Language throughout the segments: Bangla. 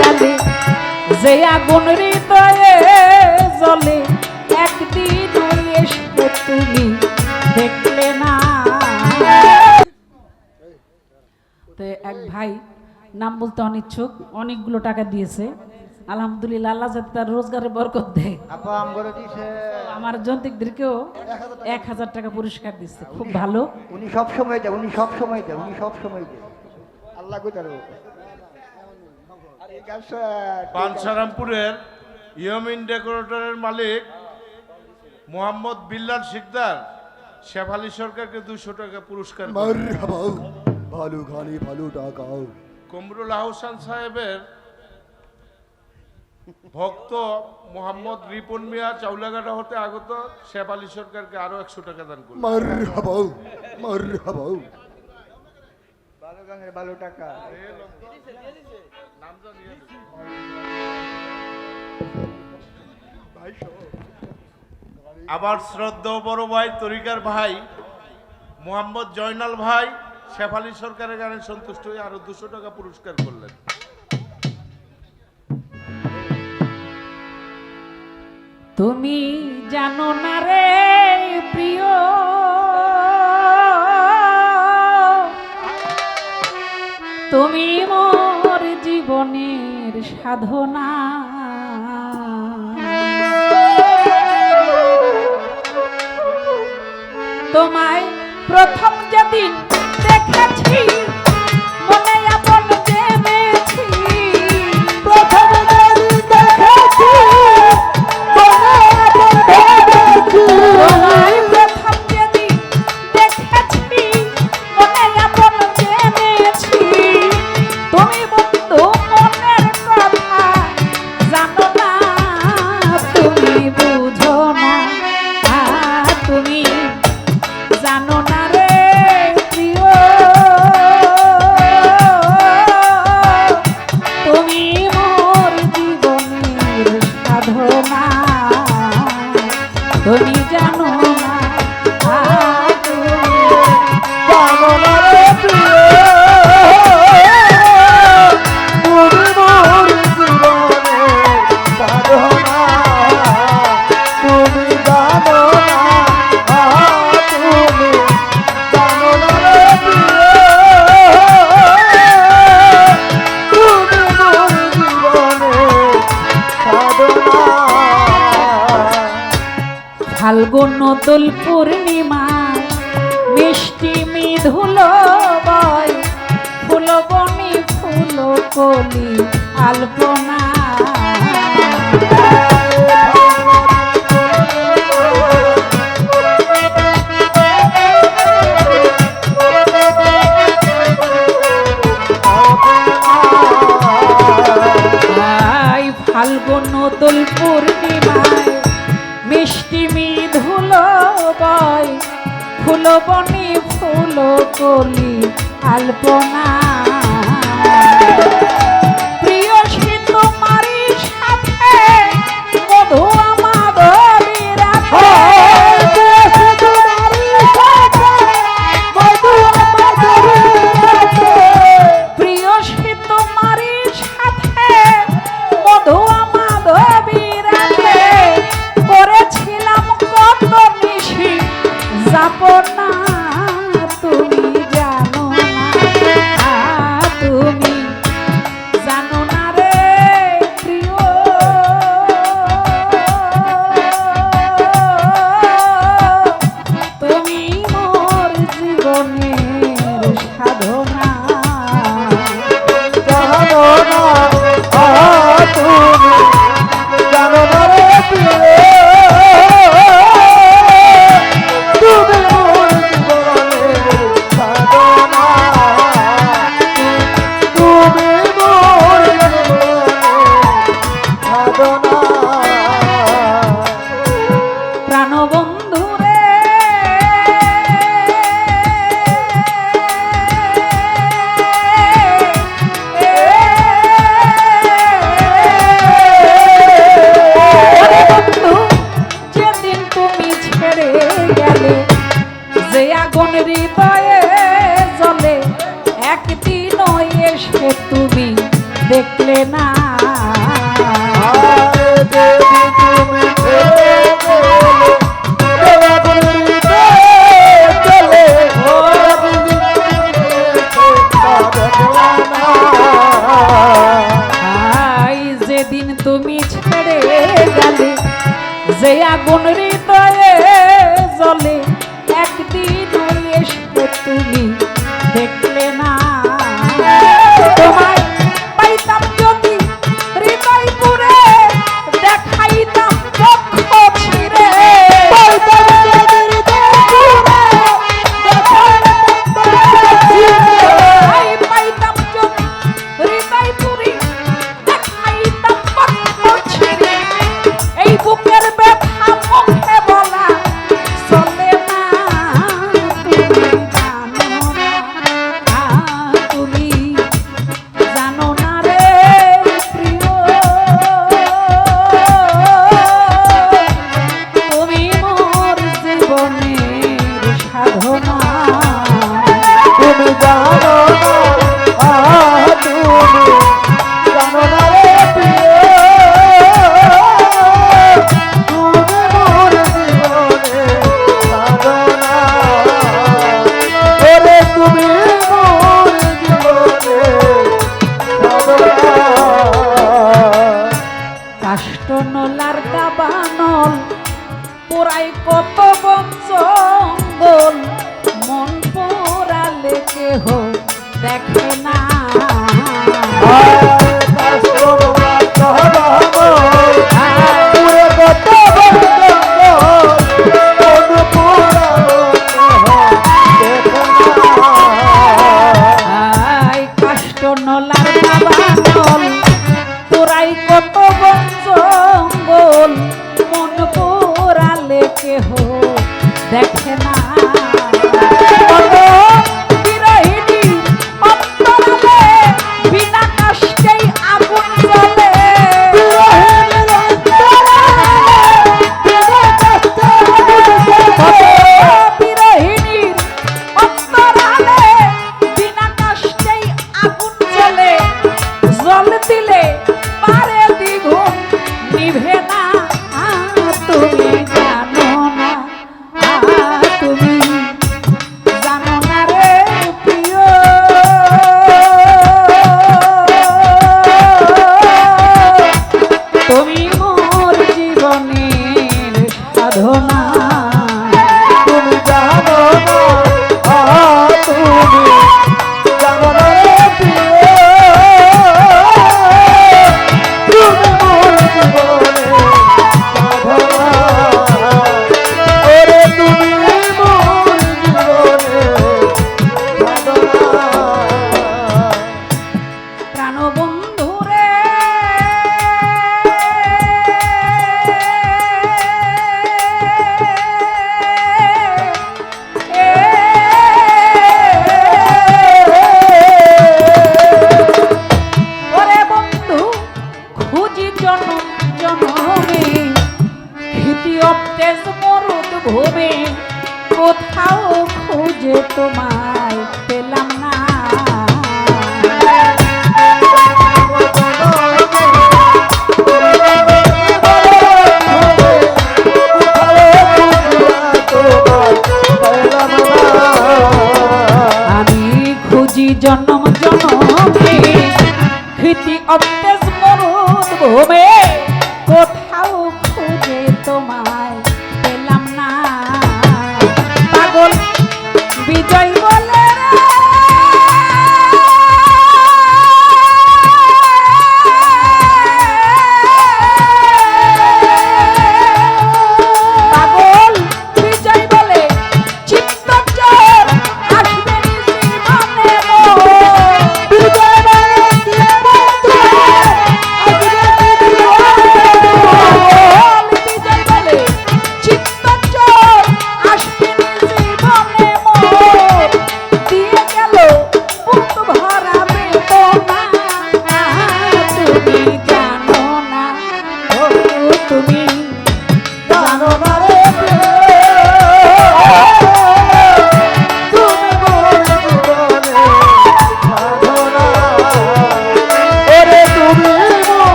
গেলে যে আগুন হৃদয়ে জ্বলে একদিন এসে তুমি দেখলে না। তো এক ভাই নাম বলতে অনিচ্ছুক অনেকগুলো টাকা দিয়েছে। আলহামদুলিল্লাহ আল্লাহ যাতে তার রোজগারে বরকত দেয়। আমার জন্তিকদেরকেও এক হাজার টাকা পুরস্কার দিচ্ছে খুব ভালো। উনি সব সময় দেয় উনি সব সময় দেয় উনি সব সময় দেয়। আল্লাহ ঠিক আছে পানসারামপুরের ইয়মিন ডেকোরেটরের মালিক মোহাম্মদ বিল্লাল শিকদার শেফালি সরকারকে দুশো টাকা পুরস্কার ভালো গানে ভালো টাকাও কমরুল আহসান সাহেবের ভক্ত মোহাম্মদ রিপন মিয়া চাউলাগাটা হতে আগত শেফালি সরকারকে আরও একশো টাকা দান গানের ভালো টাকা। আবার শ্রদ্ধা বড় ভাই, তরিকার ভাই, মোহাম্মদ জয়নাল ভাই, শেফালি সরকারের গানে সন্তুষ্ট হয়ে আরও দুশো টাকা পুরস্কার করলেন। তুমি জানো না রে প্রিয়। তুমি মোর জীবনের সাধনা। তোমায় প্রথম যেদিন দেখেছি নতুল পূর্ণিমা মিষ্টি মিধুল বয়। ফুল বনি ফুল কলি আলপনা ফাল্গুন নতুল পূর্ণিমায় ফুল বনি ফুল কলি আলপনা। দেখলে না। Ah! যে তোমায় পেলাম না। আমি খুঁজি জন্ম জন্ম কৃতি অত্যাস মরুদ ভূমে, কোথাও খুঁজে তোমার জয় বল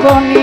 con